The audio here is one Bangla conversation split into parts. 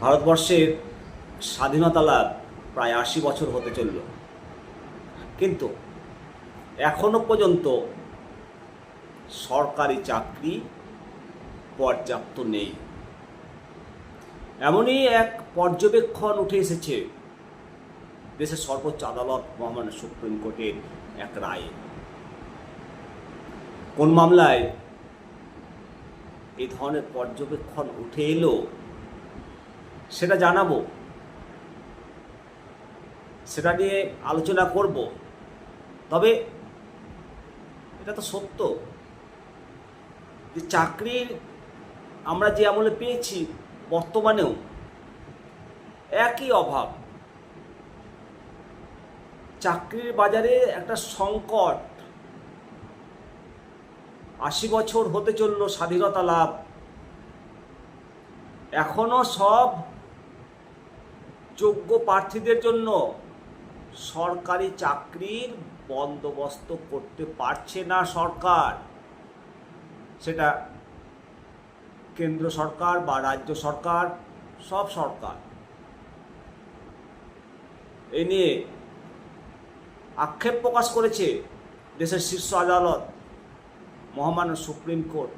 ভারতবর্ষের স্বাধীনতা লাভ প্রায় আশি বছর হতে চলল। কিন্তু এখনও পর্যন্ত সরকারি চাকরি পর্যাপ্ত নেই। এমনই এক পর্যবেক্ষণ উঠে এসেছে, দেশের সর্বোচ্চ আদালত মহামান্য সুপ্রিম কোর্টের এক রায়ে। কোন মামলায় এই ধরনের পর্যবেক্ষণ উঠে এলো? সেটা জানাব। সেটা নিয়ে আলোচনা করব। তবে এটা তো সত্য যে চাকরির আমরা যে আমলে পেয়েছি বর্তমানেও একই অভাব। চাকরির বাজারে একটা সংকট। আশি বছর হতে চলল স্বাধীনতা লাভ। এখনও সব যোগ্য প্রার্থীদের জন্য সরকারি চাকরির বন্দোবস্ত করতে পারছে না সরকার। সেটা কেন্দ্র সরকার বা রাজ্য সরকার, সব সরকার। এ নিয়ে আক্ষেপ প্রকাশ করেছে দেশের শীর্ষ আদালত, মহামান্য সুপ্রিম কোর্ট।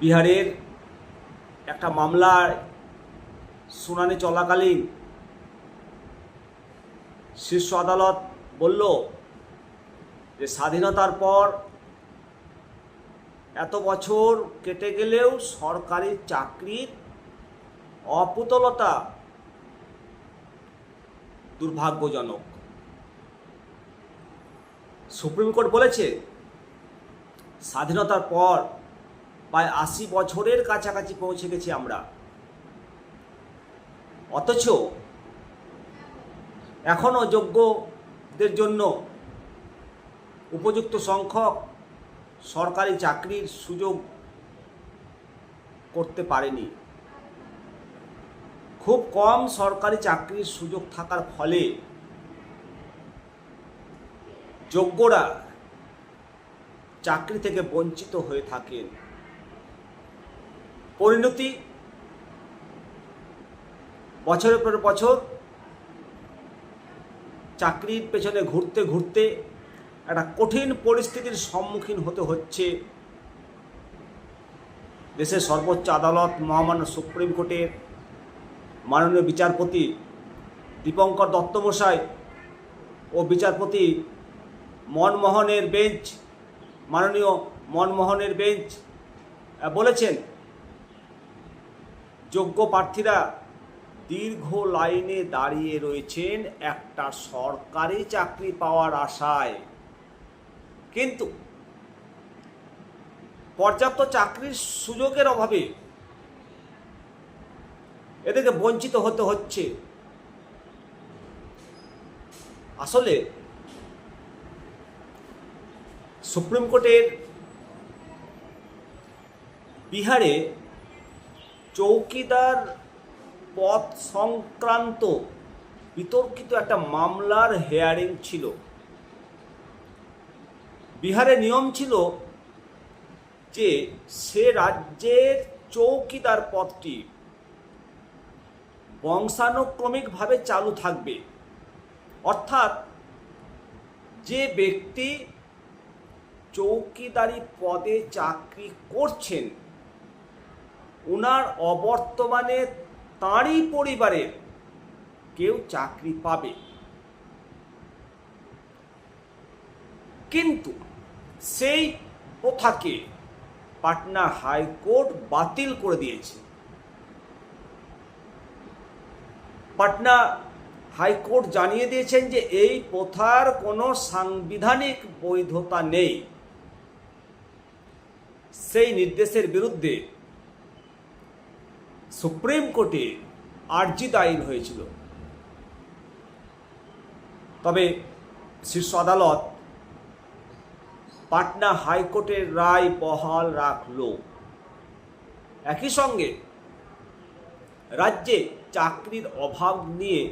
বিহারের একটা মামলার শুনানি চলাকালীন শীর্ষ আদালত বলল যে স্বাধীনতার পর এত বছর কেটে গেলেও সরকারি চাকরির অপুতলতা দুর্ভাগ্যজনক। সুপ্রিম কোর্ট বলেছে, স্বাধীনতার পর প্রায় আশি বছরের কাছাকাছি পৌঁছে গেছি আমরা। অথচ এখনও যোগ্যদের জন্য উপযুক্ত সংখ্যক সরকারি চাকরির সুযোগ করতে পারেনি। খুব কম সরকারি চাকরির সুযোগ থাকার ফলে যোগ্যরা চাকরি থেকে বঞ্চিত হয়ে থাকেন। পরিণতি বছরের পর বছর চাকরির পেছনে ঘুরতে ঘুরতে একটা কঠিন পরিস্থিতির সম্মুখীন হতে হচ্ছে। দেশের সর্বোচ্চ আদালত, মহামান্য সুপ্রিম কোর্টের মাননীয় বিচারপতি দীপঙ্কর দত্তমশাই ও বিচারপতি মনমোহনের বেঞ্চ, মাননীয় মনমোহনের বেঞ্চ বলেছেন যোগ্য প্রার্থীরা দীর্ঘ লাইনে দাঁড়িয়ে রয়েছেন। একটা সরকারি চাকরি পাওয়ার আশায়। কিন্তু পর্যাপ্ত চাকরির সুযোগের অভাবে এদেরকে বঞ্চিত হতে হচ্ছে। আসলে সুপ্রিম কোর্টের বিহারে চৌকিদার পদ সংক্রান্ত বিতর্কিত একটা মামলার হেয়ারিং ছিল। বিহারে নিয়ম ছিল যে সে রাজ্যের চৌকিদার পদটি বংশানুক্রমিকভাবে চালু থাকবে। অর্থাৎ যে ব্যক্তি চৌকিদারি পদে চাকরি করছেন ওনার অবর্তমানে তাঁরই পরিবারের কেউ চাকরি পাবে। কিন্তু সেই প্রথাকে পাটনা হাইকোর্ট বাতিল করে দিয়েছে। পাটনা হাইকোর্ট জানিয়ে দিয়েছেন যে এই প্রথার কোনো সাংবিধানিক বৈধতা নেই। সেই নির্দেশের বিরুদ্ধে সুপ্রিম কোর্টে আর্জি দায়ের হয়েছিল। তবে শীর্ষ আদালত পাটনা হাইকোর্টের রায় বহাল রাখল। একই সঙ্গে রাজ্যে চাকরির অভাব নিয়ে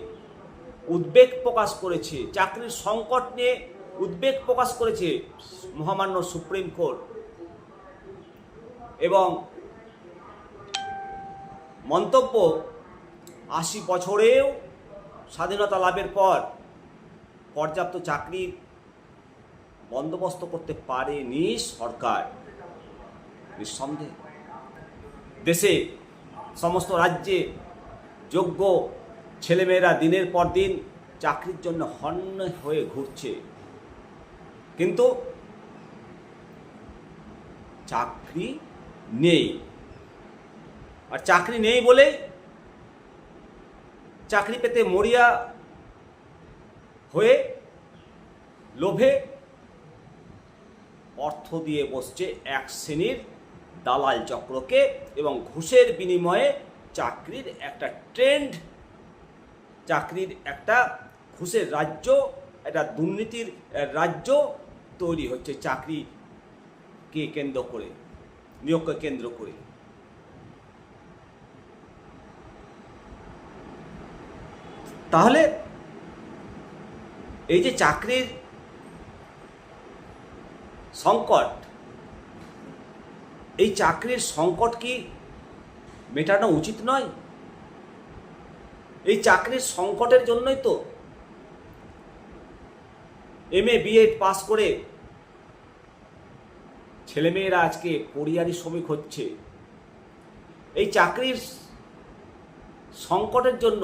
উদ্বেগ প্রকাশ করেছে, চাকরির সংকট নিয়ে উদ্বেগ প্রকাশ করেছে মহামান্য সুপ্রিম কোর্ট। এবং মন্তব্য, আশি বছরেও স্বাধীনতা লাভের পর পর্যাপ্ত চাকরির বন্দোবস্ত করতে পারেনি সরকার। নিঃসন্দেহে। দেশে সমস্ত রাজ্যে যোগ্য ছেলেমেয়েরা দিনের পর দিন চাকরির জন্য হন্য হয়ে ঘুরছে। কিন্তু চাকরি নেই। আর চাকরি নেই বলে চাকরি পেতে মরিয়া হয়ে লোভে অর্থ দিয়ে বসছে এক শ্রেণির দালাল চক্রকে এবং ঘুষের বিনিময়ে চাকরির একটা ট্রেন্ড, চাকরির একটা ঘুষের রাজ্য, একটা দুর্নীতির রাজ্য তৈরি হচ্ছে চাকরিকে কেন্দ্র করে, নিয়োগকে কেন্দ্র করে। তাহলে এই যে চাকরির সংকট, এই চাকরির সংকট কি মেটানো উচিত নয়? এই চাকরির সংকটের জন্যই তো এম এ বিএড পাস করে ছেলেমেয়েরা আজকে পরিয়ারি শ্রমিক হচ্ছে। এই চাকরির সংকটের জন্য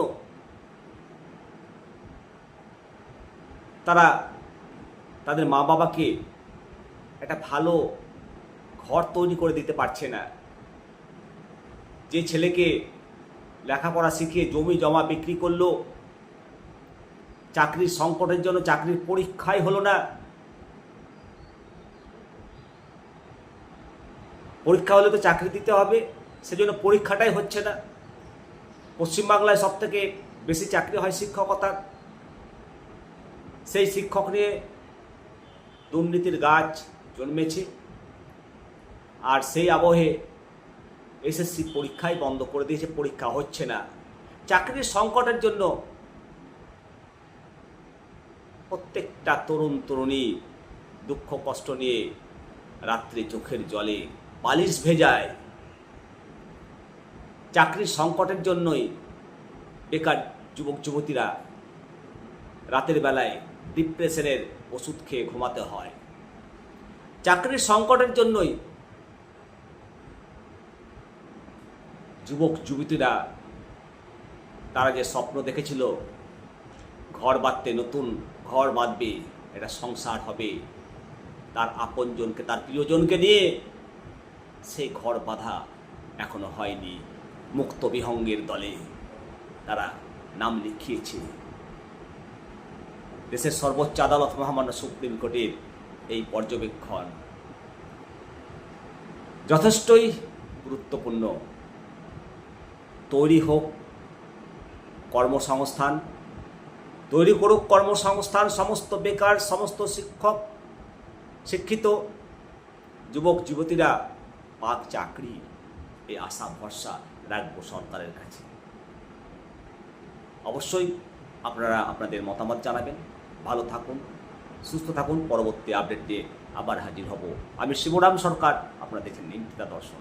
তারা তাদের মা বাবাকে একটা ভালো ঘর তৈরি করে দিতে পারছে না। যে ছেলেকে লেখাপড়া শিখিয়ে জমি জমা বিক্রি করল, চাকরির সংকটের জন্য চাকরির পরীক্ষাই হলো না। পরীক্ষা হলে তো চাকরি দিতে হবে, সেজন্য পরীক্ষাটাই হচ্ছে না। পশ্চিমবাংলায় সব থেকে বেশি চাকরি হয় শিক্ষকতার। সেই শিক্ষক নিয়ে দুর্নীতির গাছ জন্মেছে আর সেই আবহে এসএসসি পরীক্ষাই বন্ধ করে দিয়েছে, পরীক্ষা হচ্ছে না। চাকরির সংকটের জন্য প্রত্যেকটা তরুণ তরুণী দুঃখ কষ্ট নিয়ে রাত্রে চোখের জলে বালিশ ভেজায়। চাকরির সংকটের জন্যই বেকার যুবক যুবতীরা রাতের বেলায় ডিপ্রেশনের ওষুধ খেয়ে ঘুমাতে হয়। চাকরির সংকটের জন্যই যুবক, যুবতীরা তারা যে স্বপ্ন দেখেছিল, ঘর বাঁধতে নতুন ঘর বাঁধবে, এটা সংসার হবে। তার আপনজনকে, তার প্রিয়জনকে নিয়ে সেই ঘর বাঁধা এখনও হয়নি। মুক্ত বিহঙ্গের দলে তারা নাম লিখিয়েছে। দেশের সর্বোচ্চ আদালত মহামান্য সুপ্রিম কোর্টের এই পর্যবেক্ষণ। যথেষ্টই গুরুত্বপূর্ণ। তৈরি হোক কর্মসংস্থান, তৈরি করুক কর্মসংস্থান, সমস্ত বেকার, সমস্ত শিক্ষক, শিক্ষিত যুবক, যুবতীরা পাক চাকরি, এই আশা, ভরসা রাখব সরকারের কাছে। অবশ্যই আপনারা আপনাদের মতামত জানাবেন। ভালো থাকুন, সুস্থ থাকুন। পরবর্তী আপডেট দিয়ে আবার হাজির হব। আমি শিবরাম সরকার, আপনারা দেখেন নিন্দিতা দর্শন।